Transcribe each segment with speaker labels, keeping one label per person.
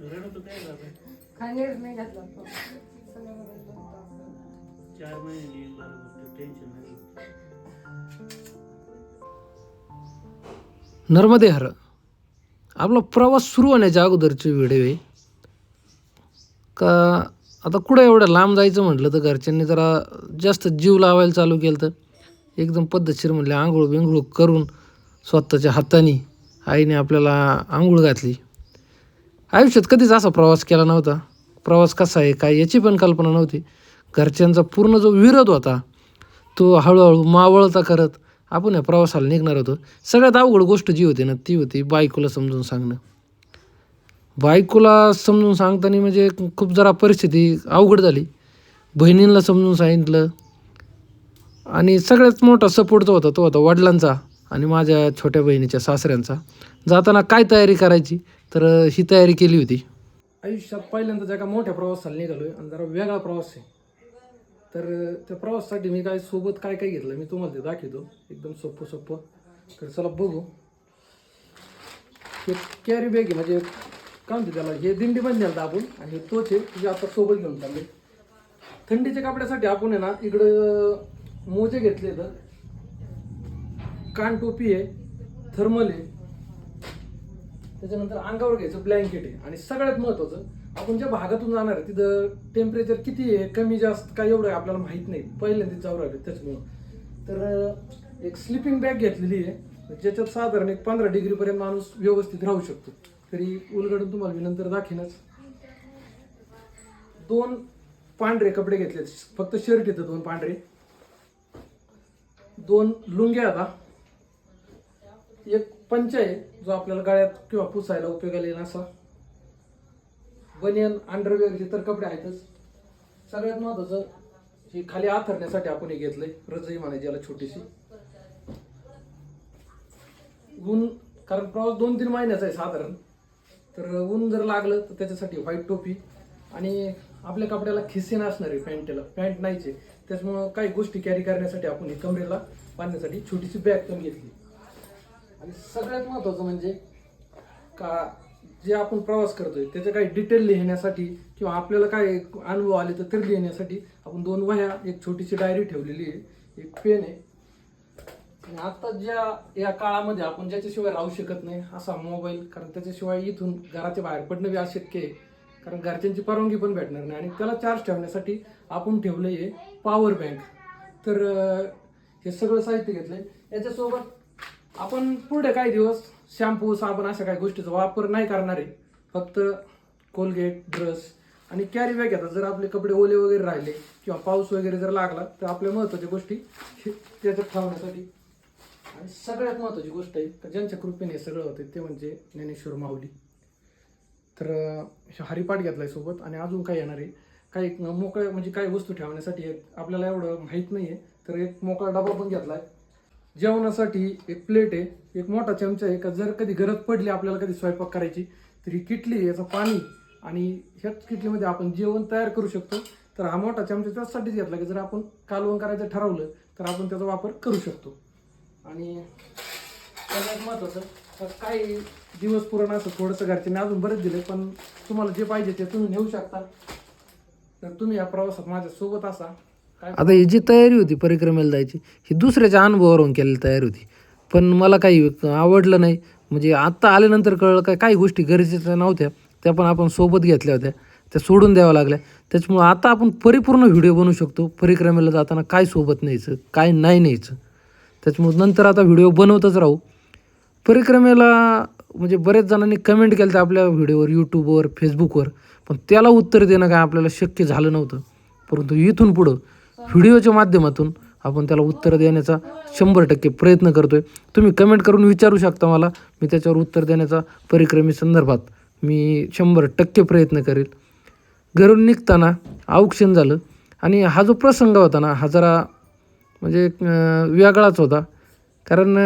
Speaker 1: काय
Speaker 2: निर्णय घेतला तो.
Speaker 1: चार महिने टेन्शन नाही
Speaker 3: नर्मदे हर आपला प्रवास सुरू होण्याच्या अगोदरचे व्हिडिओ आहे. का आता कुठं एवढं लांब जायचं म्हटलं तर घरच्यांनी जरा जास्त जीव लावायला चालू केलं तर. एकदम पद्धतशीर म्हणले आंघोळ बिंघोळ करून स्वतःच्या हाताने आईने आपल्याला आंघोळ घातली. आयुष्यात कधीच असा प्रवास केला नव्हता. प्रवास कसा आहे काय याची पण कल्पना नव्हती. घरच्यांचा पूर्ण जो विरोध होता तो हळूहळू मावळता करत आपण या प्रवासाला निघणार होतो. सगळ्यात अवघड गोष्ट जी होती ना ती होती बायकोला समजून सांगणं. बायकोला समजून सांगताना म्हणजे खूप जरा परिस्थिती अवघड झाली. बहिणींना समजून सांगितलं. आणि सगळ्यात मोठा सपोर्ट जो होता तो होता वडिलांचा आणि माझ्या छोट्या बहिणीच्या सासऱ्यांचा. जाताना काय तयारी करायची? तर ही तयारी केली होती. आयुष्यात पहिल्यांदा एका मोठ्या प्रवासाला निघालो आहे आणि जरा वेगळा प्रवास आहे. तर त्या प्रवासासाठी मी काय सोबत काय काय घेतलं मी तुम्हाला ते दाखवतो. एकदम सोपं सोपं. तर चला बघू. हे कॅरी बॅग आहे म्हणजे काय म्हणते त्याला हे दिंडी पण नेलं आपण आणि हे तोच आहे जे आता सोबत घेऊन चालले थंडीच्या कपड्यासाठी आपण आहे ना इकडं मोजे घेतले तर कान टोपी आहे थर्मल आहे. त्याच्यानंतर अंगावर घ्यायचं ब्लँकेट आहे. आणि सगळ्यात महत्त्वाचं आपण ज्या भागातून जाणार आहे तिथं टेम्परेचर किती आहे कमी जास्त काय एवढं आहे आपल्याला माहीत नाही. पहिल्यांदा जाऊ राहिले त्याच्यामुळं. तर एक स्लिपिंग बॅग घेतलेली आहे. ज्याच्यात साधारण एक पंधरा डिग्रीपर्यंत माणूस व्यवस्थित राहू शकतो. तरी उलगडून तुम्हाला मी नंतर दाखीनच. दोन पांढरे कपडे घेतले फक्त शर्ट येतं दोन पांढरे. दोन लुंग्या आता. एक पंच आहे जो आपल्याला गळ्यात किंवा पुसायला उपयोगाला येईल असा. बनियन अंडरवेअर तर कपडे आहेतच. सगळ्यात महत्वाचं हे खाली आथरण्यासाठी आपण हे घेतलंय. रजई म्हणायची याला छोटीशी. ऊन कारण प्रवास दोन तीन महिन्याचा आहे साधारण. तर ऊन जर लागलं तर त्याच्यासाठी व्हाईट टोपी. आणि आपल्या कपड्याला खिसे नसणार आहे पॅन्टला. पॅन्ट नाहीचे त्याच्यामुळं काही गोष्टी कॅरी करण्यासाठी आपण ही कमरेला बांधण्यासाठी छोटीशी बॅग पण घेतली. आणि सगळ्यात महत्त्वाचं म्हणजे का जे आपण प्रवास करतोय त्याचे काही डिटेल लिहिण्यासाठी किंवा आपल्याला काय अनुभव आले तर ते लिहिण्यासाठी आपण दोन वह्या एक छोटीशी डायरी ठेवलेली आहे एक पेन आहे. आणि आता ज्या या काळामध्ये आपण ज्याच्याशिवाय राहू शकत नाही असा मोबाईल कारण त्याच्याशिवाय इथून घराच्या बाहेर पडणं बी अशक्य आहे. कारण घरच्यांची परवानगी पण भेटणार नाही. आणि त्याला चार्ज ठेवण्यासाठी आपण ठेवलं आहे पॉवर बँक तर हे सगळं साहित्य घेतलंय. याच्यासोबत आपण पुढे काही दिवस शॅम्पू साबण अशा काही गोष्टीचा वापर नाही करणार आहे. फक्त कोलगेट ब्रश आणि कॅरी बॅग घेतात. जर आपले कपडे ओले वगैरे राहिले किंवा पाऊस वगैरे जर लागला तर आपल्या महत्त्वाच्या गोष्टी त्याच्यात ठेवण्यासाठी आणि सगळ्यात महत्त्वाची गोष्ट आहे तर ज्यांच्या कृपेने हे सगळं होते ते म्हणजे ज्ञानेश्वर माऊली. तर अं, हरिपाठ घेतलाय सोबत आणि अजून काय येणार आहे? काही मोकळ्या म्हणजे काही वस्तू ठेवण्यासाठी आपल्याला एवढं माहीत नाही आहे तर एक मोकळा डबा पण घेतला आहे जेवणासाठी एक प्लेट आहे एक मोठा चमचा आहे का जर कधी गरज पडली आपल्याला कधी स्वयंपाक करायची तर ही किटली आहे, याचं पाणी आणि ह्याच किटलीमध्ये आपण जेवण तयार करू शकतो. तर हा मोठा चमचा त्याचसाठीच घेतला की जर आपण कालवण करायचं ठरवलं तर आपण त्याचा वापर करू शकतो. आणि सगळ्यात महत्त्वाचं तर काही दिवस पुरण असं थोडंसं घरच्याने अजून बरेच दिले पण तुम्हाला जे पाहिजे ते तुम्ही नेऊ शकता. तर तुम्ही या प्रवासात माझ्यासोबत असा. आता ही जी तयारी होती परिक्रमेला जायची ही दुसऱ्याच्या अनुभवावरून केलेली तयारी होती. पण मला काही आवडलं नाही. म्हणजे आत्ता आल्यानंतर कळलं काय काही गोष्टी गरजेच्या नव्हत्या. त्या पण आपण सोबत घेतल्या होत्या. त्या सोडून द्याव्या लागल्या. त्याच्यामुळं आता आपण परिपूर्ण व्हिडिओ बनवू शकतो. परिक्रमेला जाताना काय सोबत न्यायचं काय नाही न्यायचं. त्याच्यामुळं नंतर आता व्हिडिओ बनवतच राहू. परिक्रमेला म्हणजे बरेच जणांनी कमेंट केलं तर आपल्या व्हिडिओवर यूट्यूबवर फेसबुकवर पण त्याला उत्तर देणं काय आपल्याला शक्य झालं नव्हतं. परंतु इथून पुढं व्हिडिओच्या माध्यमातून आपण त्याला उत्तर देण्याचा शंभर टक्के प्रयत्न करतो आहे तुम्ही कमेंट करून विचारू शकता मला. मी त्याच्यावर उत्तर देण्याचा परिक्रमी संदर्भात मी शंभर टक्के प्रयत्न करेल. घरून निघताना औक्षण झालं आणि हा जो प्रसंग होता ना हा जरा म्हणजे वेगळाच होता. कारण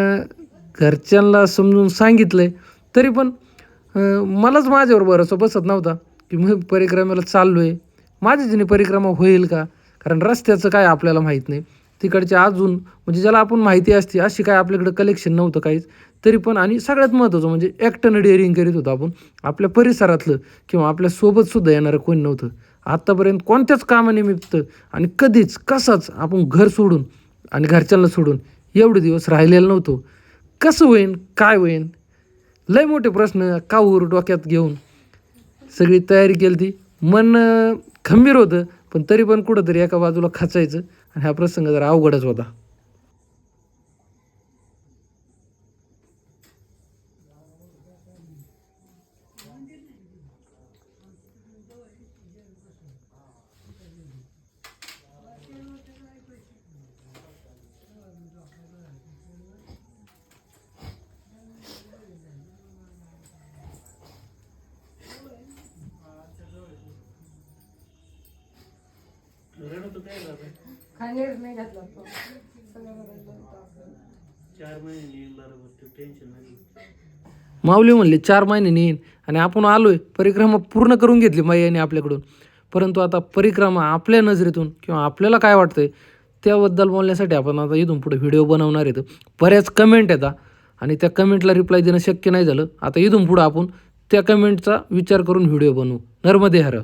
Speaker 3: घरच्यांना समजून सांगितलं आहे तरी पण मलाच माझ्यावर भरोसा बसत नव्हता की मी परिक्रमेला चाललो आहे माझ्याच्याने परिक्रमा होईल का? कारण रस्त्याचं काय आपल्याला माहीत नाही. तिकडचे अजून म्हणजे ज्याला आपण माहिती असते अशी काय आपल्याकडे कलेक्शन नव्हतं काहीच.
Speaker 4: तरी पण आणि सगळ्यात महत्त्वाचं म्हणजे एकट्यानं डेअरिंग करीत होतो आपण. आपल्या परिसरातलं किंवा आपल्या सोबतसुद्धा येणारं कोणी नव्हतं. आत्तापर्यंत कोणत्याच कामानिमित्त आणि कधीच कसाच आपण घर सोडून आणि घरच्यांना सोडून एवढे दिवस राहिलेलं नव्हतो. कसं होईन काय होईन? लय मोठे प्रश्न काऊर डोक्यात घेऊन सगळी तयारी केली ती मन खंबीर होतं. पण तरी पण कुठंतरी एका बाजूला खाचायचं आणि हा प्रसंग जरा अवघडच होता.
Speaker 1: रडतो काय बाबा
Speaker 2: काय निर्णय घेतला तो. सगळं रडलं होतं आपल्याला.
Speaker 1: चार महिने येईल बरोबर तू टेन्शन नाही
Speaker 4: माऊली म्हणले चार महिने येईन आणि आपण आलोय परिक्रमा पूर्ण करून घेतली मायाने आपल्याकडून. परंतु आता परिक्रमा आपल्या नजरेतून किंवा आपल्याला काय वाटतंय त्याबद्दल बोलण्यासाठी आपण आता इथून पुढे व्हिडिओ बनवणार आहेत. बऱ्याच कमेंट येतात आणि त्या कमेंटला रिप्लाय देणं शक्य नाही झालं. आता इथून पुढं आपण त्या कमेंटचा विचार करून व्हिडिओ बनवू. नर्मदे हर.